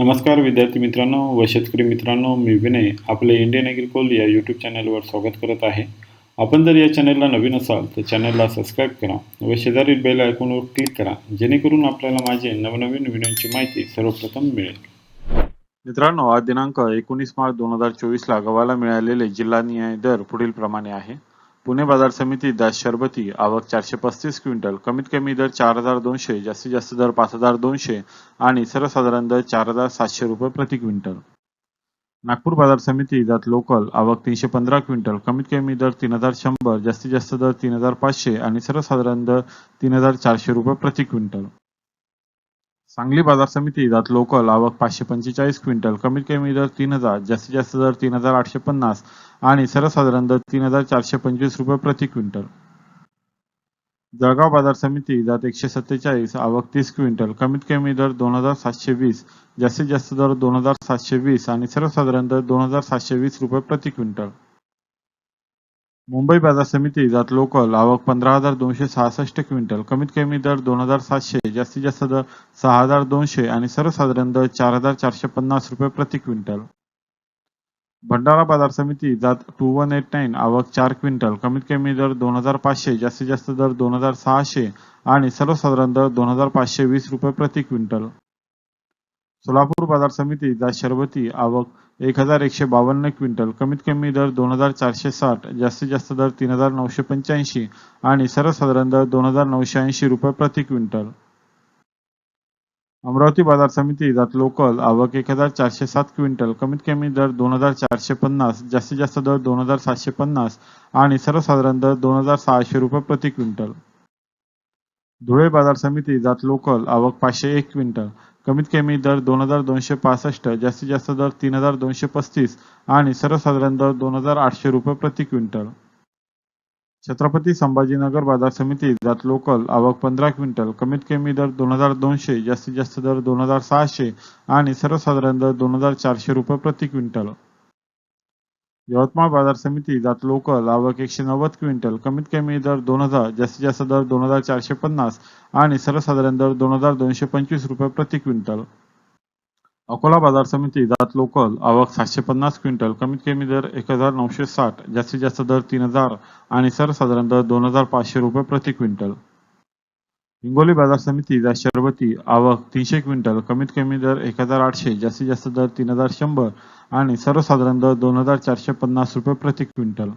नमस्कार विद्यार्थी मित्रांनो व शेतकरी मित्रांनो मी विनय आपले इंडियन ॲग्रिकोल या यूट्यूब चॅनलवर स्वागत करत आहे. आपण जर या चॅनलला नवीन असाल तर चॅनलला सबस्क्राईब करा व शेजारील बेल आयकॉनवर क्लिक करा जेणेकरून आपल्याला माझे नवनवीन व्हिडिओची माहिती सर्वप्रथम मिळेल. मित्रांनो आज दिनांक एकोणीस मार्च दोन हजार चोवीसला गव्हाला मिळालेले जिल्हा न्याय दर पुढील प्रमाणे आहे. पुणे बाजार समिती दास शरबती आवक चारशे पस्तीस क्विंटल कमीत कमी दर चार हजार दोनशे जास्तीत जास्त दर पाच हजार दोनशे आणि सर्वसाधारण दर चार हजार सातशे रुपये प्रति क्विंटल. नागपूर बाजार समिती जात लोकल आवक तीनशे पंधरा क्विंटल कमीत कमी दर तीन हजार शंभर जास्तीत जास्त दर तीन हजार पाचशे आणि सर्वसाधारण दर तीन हजार चारशे रुपये प्रति क्विंटल. सांगली बाजार समिती जात लोकल आवक पाचशे पंचेचाळीस क्विंटल कमीत कमी दर तीन हजार जास्तीत जास्त दर तीन हजार आठशे पन्नास आणि सर्वसाधारण दर तीन हजार चारशे पंचवीस रुपये प्रति क्विंटल. जळगाव बाजार समिती जात एकशे सत्तेचाळीस आवक तीस क्विंटल. कमीत कमी दर दोन हजार सातशे वीस जास्तीत जास्त दर दोन हजार सातशे वीस आणि सर्वसाधारण दर दोन हजार सातशे वीस रुपये प्रति क्विंटल. मुंबई बाजार समिती जात लोकल आवक पंधरा हजार दोनशे सहासष्ट क्विंटल. कमीत कमी दर दोन हजार सातशे जास्तीत जास्त दर सहा हजार दोनशे आणि सर्वसाधारण दर चार हजार चारशे पन्नास रुपये प्रति क्विंटल. भंडारा बाजार समिती जात टू वन एट नाईन आवक चार क्विंटल. कमीत कमी दर दोन हजार पाचशे जास्तीत जास्त दर दोन हजार सहाशे आणि सर्वसाधारण दर दोन हजार पाचशे वीस रुपये प्रति क्विंटल. सोलापूर बाजार समिती जात शरबती आवक एक हजार एकशे बावन्न क्विंटल. कमीत कमी दर दोन हजार चारशे साठ जास्तीत जास्त दर तीन हजार नऊशे पंच्याऐंशी आणि सर्वसाधारण दर दोन हजार नऊशे ऐंशी रुपये प्रति क्विंटल. अमरावती बाजार समिती जात लोकल आवक एक हजार चारशे सात क्विंटल कमीत कमी दर दोन हजार चारशे पन्नास जास्तीत जास्त दर दोन हजार सातशे पन्नास आणि सर्वसाधारण दर दोन हजार सहाशे रुपये प्रति क्विंटल. धुळे बाजार समिती जात लोकल आवक पाचशे एक क्विंटल कमीत कमी दर दोन हजार दोनशे पासष्ट जास्तीत जास्त दर तीन हजार दोनशे पस्तीस आणि सर्वसाधारण दर दोन हजार आठशे रुपये प्रति क्विंटल. छत्रपती संभाजीनगर बाजार समिती जात लोकल आवक पंधरा क्विंटल कमीत कमी दर दोन हजार दोनशे जास्तीत जास्त दर दोन हजार सहाशे आणि सर्वसाधारण दर दोन हजार चारशे रुपये प्रति क्विंटल. यवतमाळ बाजार समिती जात लोकल आवक एकशे नव्वद क्विंटल कमीत कमी दर दोन हजार जास्तीत जास्त दर दोन हजार चारशे पन्नास आणि सर्वसाधारण दर दोन हजार दोनशे पंचवीस रुपये प्रति क्विंटल. अकोला बाजार समिती जात लोकल आवक सातशे पन्नास क्विंटल कमीत कमी दर एक हजार नऊशे साठ जास्तीत जास्त दर तीन हजार आणि सर्वसाधारण दर दोन हजार पाचशे रुपये प्रति क्विंटल. हिंगोली बाजार समिती जात शरबती आवक तीनशे क्विंटल कमीत कमी दर एक हजार आठशे जास्तीत जास्त दर तीन हजार शंभर आणि सर्वसाधारण दर दोन हजार चारशे पन्नास रुपये प्रति क्विंटल.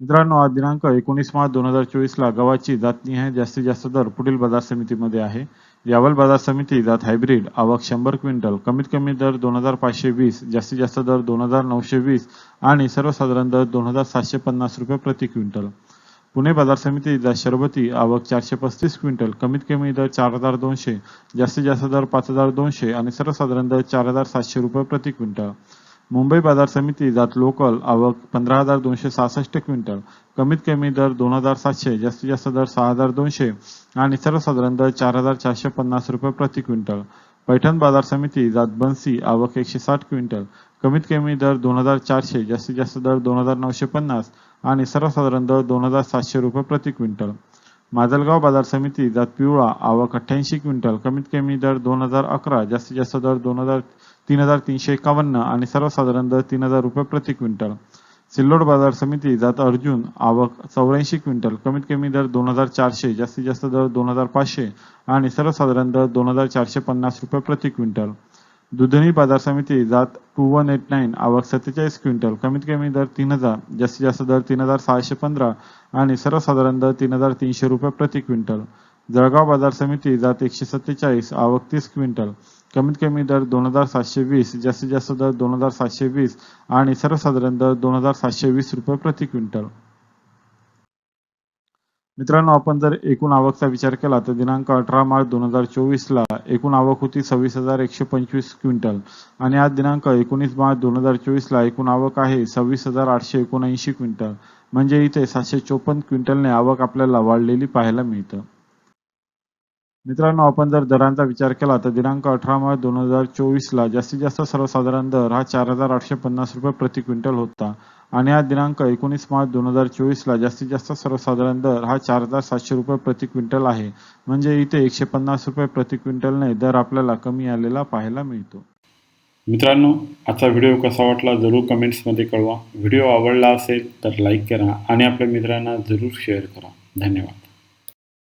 मित्रांनो आज दिनांक एकोणीस मार्च दोन हजार चोवीस ला गव्हाची जातनिहाय जास्तीत जास्त दर पुढील बाजार समितीमध्ये आहे. यावल बाजार समिती जात हायब्रिड आवक शंभर क्विंटल कमीत कमी दर दोन हजार पाचशे वीस जास्तीत जास्त दर दोन हजार नऊशे वीस आणि सर्वसाधारण दर दोन हजार सातशे पन्नास रुपये प्रति क्विंटल. पुणे बाजार समिती जात शरबती आवक चारशे पस्तीस क्विंटल कमीत कमी दर चार हजार दोनशे जास्तीत जास्त दर पाच हजार दोनशे आणि सर्वसाधारण दर चार हजार सातशे रुपये प्रति क्विंटल. मुंबई बाजार समिती जात लोकल आवक पंधरा हजार दोनशे सहासष्ट क्विंटल कमीत कमी दर दोन हजार सातशे जास्तीत जास्त दर सहा हजार दोनशे आणि सर्वसाधारण दर चार हजार चारशे पन्नास रुपये प्रति क्विंटल. पैठण बाजार समिती जात बन्सी आवक एकशे साठ क्विंटल कमीत कमी दर दोन हजार चारशे जास्तीत जास्त दर दोन हजार नऊशे पन्नास आणि सर्वसाधारण दर दोन हजार सातशे रुपये प्रति क्विंटल. माजलगाव बाजार समिती जात पिवळा आवक अठ्ठ्याऐंशी क्विंटल कमीत कमी दर दोन हजार अकरा जास्तीत जास्त दर दोन हजार तीन हजार तीनशे एकावन्न आणि सर्वसाधारण दर तीन हजार रुपये प्रति क्विंटल. सिल्लोड बाजार समिती जात अर्जुन आवक चौऱ्याऐंशी क्विंटल कमीत कमी दर दोन हजार चारशे जास्तीत जास्त दर दोन हजार पाचशे आणि सर्वसाधारण दर दोन हजार चारशे पन्नास रुपये प्रति क्विंटल. दुधनी बाजार समिती जात टू वन एट नाईन आवक सत्तेचाळीस क्विंटल कमीत कमी दर तीन हजार जास्तीत जास्त दर तीन हजार सहाशे पंधरा आणि सर्वसाधारण दर तीन हजार तीनशे रुपये प्रति क्विंटल. जळगाव बाजार समिती जात एकशे सत्तेचाळीस आवक तीस क्विंटल कमीत कमी दर दोन हजार सातशे वीस जास्तीत जास्त दर दोन हजार सातशे वीस आणि सर्वसाधारण दर दोन हजार सातशे वीस रुपये प्रति क्विंटल. मित्रांनो आपण जर एकूण आवकचा विचार केला तर दिनांक अठरा मार्च दोन हजार चोवीसला एकूण आवक होती सव्वीस हजार एकशे पंचवीस क्विंटल. आणि आज दिनांक एकोणीस मार्च दोन हजार चोवीस ला एकूण आवक आहे सव्वीस हजार आठशे एकोणऐंशी क्विंटल. म्हणजे इथे सातशे चोपन्न क्विंटलने आवक आपल्याला वाढलेली पाहायला मिळतं. मित्रांनो आपण जर दरांचा विचार केला तर दिनांक अठरा मार्च दोन हजार चोवीस ला जास्तीत जास्त सर्वसाधारण दर हा चार हजार आठशे पन्नास रुपये प्रति क्विंटल होता. आणि आज दिनांक एकोणीस मार्च दोन हजार चोवीसला जास्तीत जास्त सर्वसाधारण दर हा चार हजार सातशे रुपये प्रति क्विंटल आहे. म्हणजे इथे एकशे पन्नास रुपये प्रति क्विंटलने दर आपल्याला कमी आलेला पाहायला मिळतो. मित्रांनो आजचा व्हिडिओ कसा वाटला जरूर कमेंट्समध्ये कळवा. व्हिडिओ आवडला असेल तर लाईक करा आणि आपल्या मित्रांना जरूर शेअर करा. धन्यवाद.